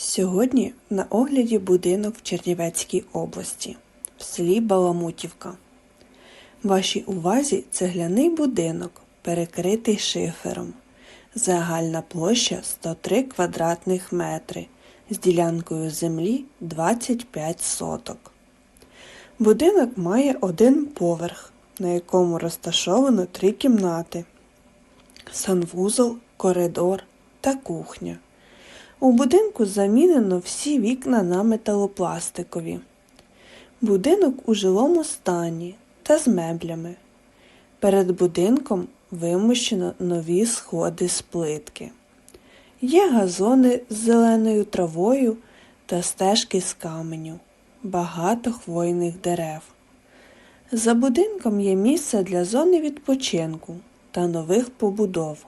Сьогодні на огляді будинок в Чернівецькій області, в селі Баламутівка. Вашій увазі цегляний будинок, перекритий шифером. Загальна площа 103 квадратних метри з ділянкою землі 25 соток. Будинок має один поверх, на якому розташовано три кімнати, санвузол, коридор та кухня. У будинку замінено всі вікна на металопластикові. Будинок у жилому стані та з меблями. Перед будинком вимощено нові сходи з плитки. Є газони з зеленою травою та стежки з каменю, багато хвойних дерев. За будинком є місце для зони відпочинку та нових побудов.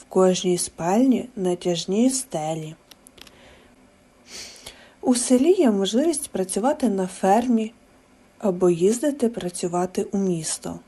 В кожній спальні натяжні стелі. У селі є можливість працювати на фермі або їздити працювати у місто.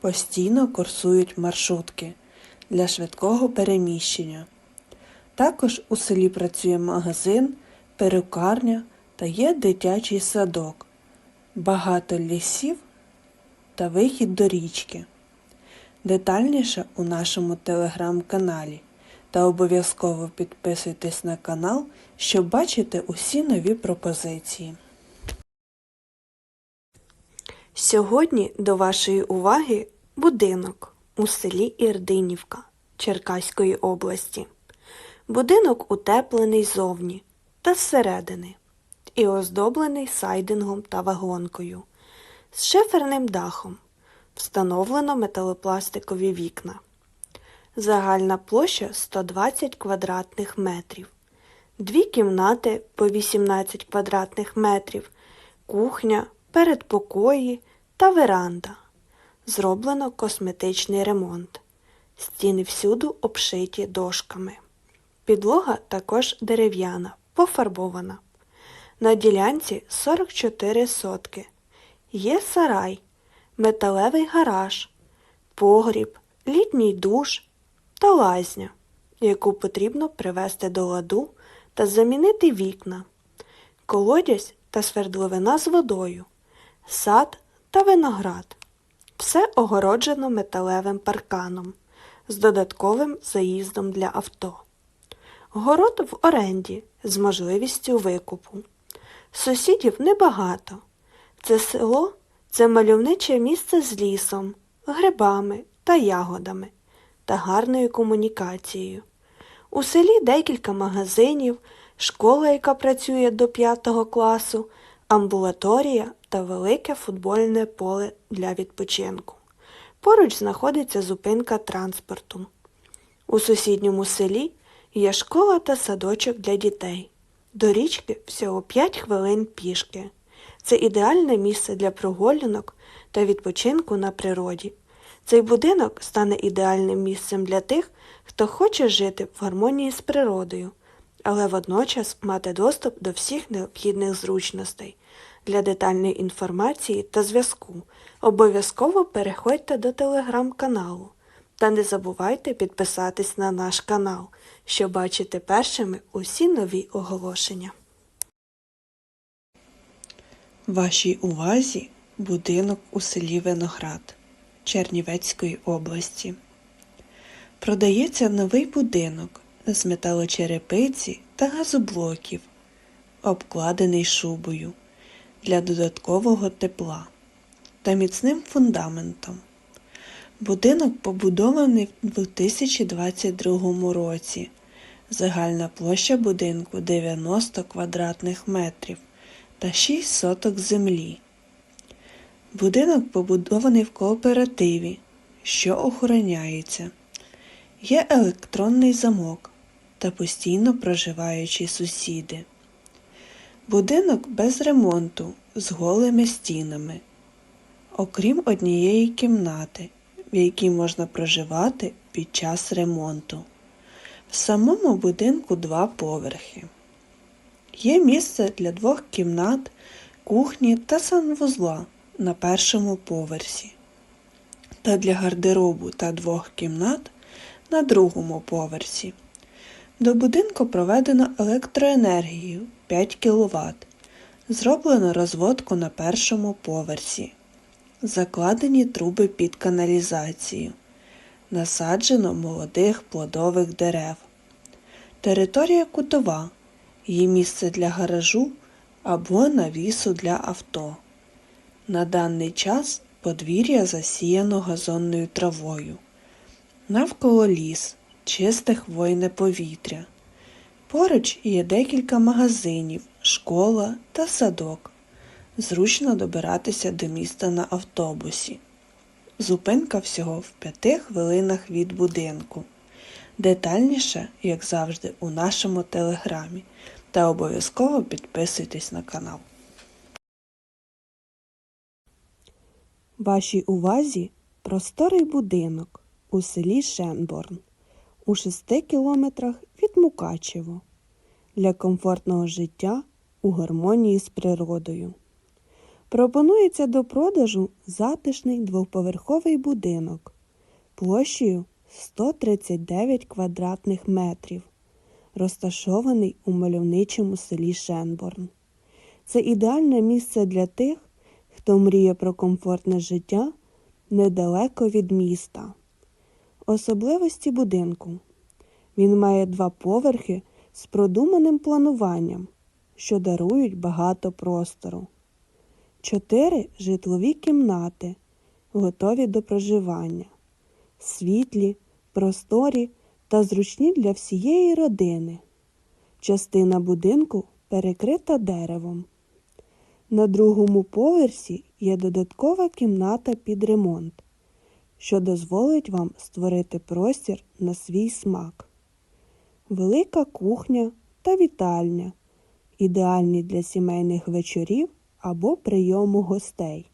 Постійно курсують маршрутки для швидкого переміщення. Також у селі працює магазин, перукарня та є дитячий садок, багато лісів та вихід до річки. Детальніше у нашому телеграм-каналі та обов'язково підписуйтесь на канал, щоб бачити усі нові пропозиції. Сьогодні до вашої уваги будинок у селі Ірдинівка Черкаської області. Будинок утеплений зовні та зсередини і оздоблений сайдингом та вагонкою з шиферним дахом. Встановлено металопластикові вікна. Загальна площа 120 квадратних метрів. Дві кімнати по 18 квадратних метрів, кухня, передпокої та веранда. Зроблено косметичний ремонт. Стіни всюду обшиті дошками. Підлога також дерев'яна, пофарбована. На ділянці 44 сотки. Є сарай, металевий гараж, погріб, літній душ та лазня, яку потрібно привести до ладу та замінити вікна, колодязь та свердловина з водою, сад та виноград. Все огороджено металевим парканом з додатковим заїздом для авто. Город в оренді з можливістю викупу. Сусідів небагато. Це село це мальовниче місце з лісом, грибами та ягодами та гарною комунікацією. У селі декілька магазинів, школа, яка працює до 5 класу, амбулаторія та велике футбольне поле для відпочинку. Поруч знаходиться зупинка транспорту. У сусідньому селі є школа та садочок для дітей. До річки всього 5 хвилин пішки. Це ідеальне місце для прогулянок та відпочинку на природі. Цей будинок стане ідеальним місцем для тих, хто хоче жити в гармонії з природою, але водночас мати доступ до всіх необхідних зручностей. Для детальної інформації та зв'язку обов'язково переходьте до телеграм-каналу та не забувайте підписатись на наш канал, щоб бачити першими усі нові оголошення. Вашій увазі будинок у селі Виноград Чернівецької області. Продається новий будинок з металочерепиці та газоблоків, обкладений шубою для додаткового тепла та міцним фундаментом. Будинок побудований в 2022 році. Загальна площа будинку 90 квадратних метрів та 6 соток землі. Будинок побудований в кооперативі, що охороняється. Є електронний замок та постійно проживаючі сусіди. Будинок без ремонту, з голими стінами. Окрім однієї кімнати, в якій можна проживати під час ремонту. В самому будинку два поверхи. Є місце для двох кімнат, кухні та санвузла на першому поверсі. Та для гардеробу та двох кімнат на другому поверсі. До будинку проведено електроенергію 5 кВт. Зроблено розводку на першому поверсі. Закладені труби під каналізацію. Насаджено молодих плодових дерев. Територія кутова. Є місце для гаражу або навісу для авто. На даний час подвір'я засіяно газонною травою. Навколо ліс, чисте хвойне повітря. Поруч є декілька магазинів, школа та садок. Зручно добиратися до міста на автобусі. Зупинка всього в п'яти хвилинах від будинку. Детальніше, як завжди, у нашому телеграмі. Та обов'язково підписуйтесь на канал. Вашій увазі просторий будинок у селі Шенборн у 6 кілометрах від Мукачево для комфортного життя у гармонії з природою. Пропонується до продажу затишний двоповерховий будинок площею 139 квадратних метрів, розташований у мальовничому селі Шенборн. Це ідеальне місце для тих, хто мріє про комфортне життя недалеко від міста. Особливості будинку. Він має два поверхи з продуманим плануванням, що дарують багато простору. Чотири житлові кімнати, готові до проживання, світлі, просторі та зручні для всієї родини. Частина будинку перекрита деревом. На другому поверсі є додаткова кімната під ремонт, що дозволить вам створити простір на свій смак. Велика кухня та вітальня, ідеальні для сімейних вечорів або прийому гостей.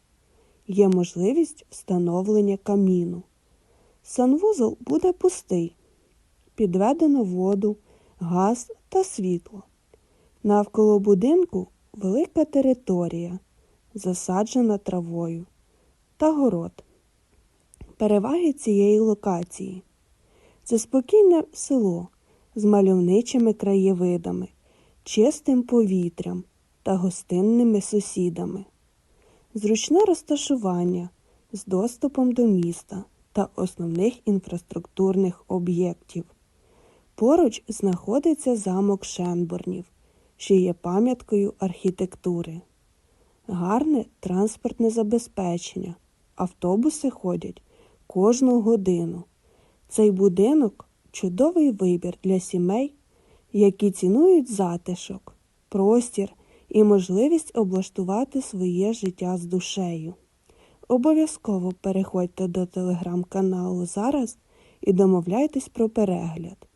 Є можливість встановлення каміну. Санвузол буде пустий. Підведено воду, газ та світло. Навколо будинку велика територія, засаджена травою та город. Переваги цієї локації це спокійне село з мальовничими краєвидами, чистим повітрям та гостинними сусідами, зручне розташування з доступом до міста та основних інфраструктурних об'єктів. Поруч знаходиться замок Шенборнів, що є пам'яткою архітектури. Гарне транспортне забезпечення. Автобуси ходять кожну годину. Цей будинок чудовий вибір для сімей, які цінують затишок, простір і можливість облаштувати своє життя з душею. Обов'язково переходьте до телеграм-каналу зараз і домовляйтесь про перегляд.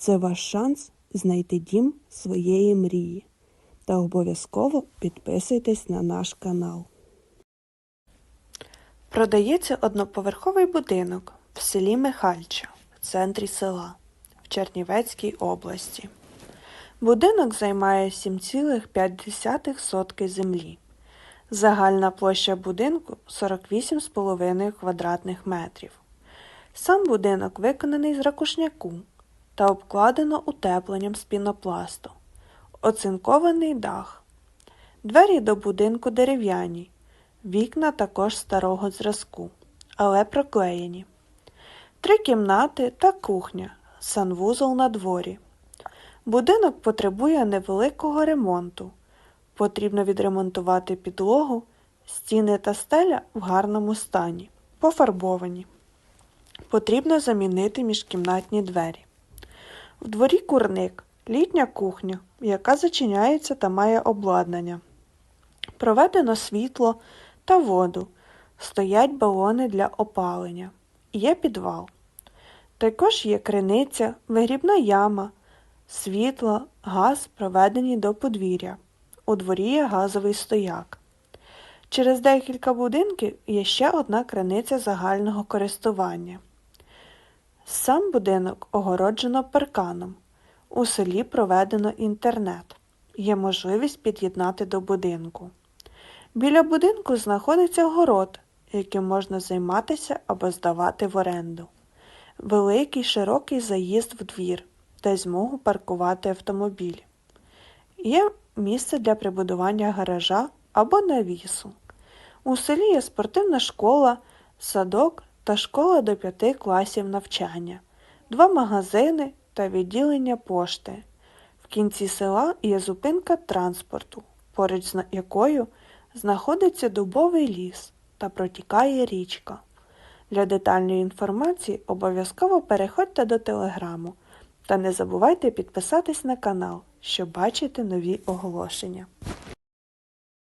Це ваш шанс знайти дім своєї мрії. Та обов'язково підписуйтесь на наш канал. Продається одноповерховий будинок в селі Михальча в центрі села в Чернівецькій області. Будинок займає 7,5 сотки землі. Загальна площа будинку 48,5 квадратних метрів. Сам будинок виконаний з ракушняку та обкладено утепленням з пінопласту. Оцинкований дах. Двері до будинку дерев'яні. Вікна також старого зразку, але проклеєні. Три кімнати та кухня, санвузол на дворі. Будинок потребує невеликого ремонту. Потрібно відремонтувати підлогу, стіни та стеля в гарному стані, пофарбовані. Потрібно замінити міжкімнатні двері. В дворі курник, літня кухня, яка зачиняється та має обладнання. Проведено світло та воду. Стоять балони для опалення. Є підвал. Також є криниця, вигрібна яма, світло, газ проведені до подвір'я, у дворі є газовий стояк. Через декілька будинків є ще одна криниця загального користування. Сам будинок огороджено парканом. У селі проведено інтернет. Є можливість під'єднати до будинку. Біля будинку знаходиться город, яким можна займатися або здавати в оренду. Великий широкий заїзд в двір, де змогу паркувати автомобіль. Є місце для прибудування гаража або навісу. У селі є спортивна школа, садок та школа до п'яти класів навчання, два магазини та відділення пошти. В кінці села є зупинка транспорту, поруч з якою знаходиться дубовий ліс та протікає річка. Для детальної інформації обов'язково переходьте до телеграму та не забувайте підписатись на канал, щоб бачити нові оголошення.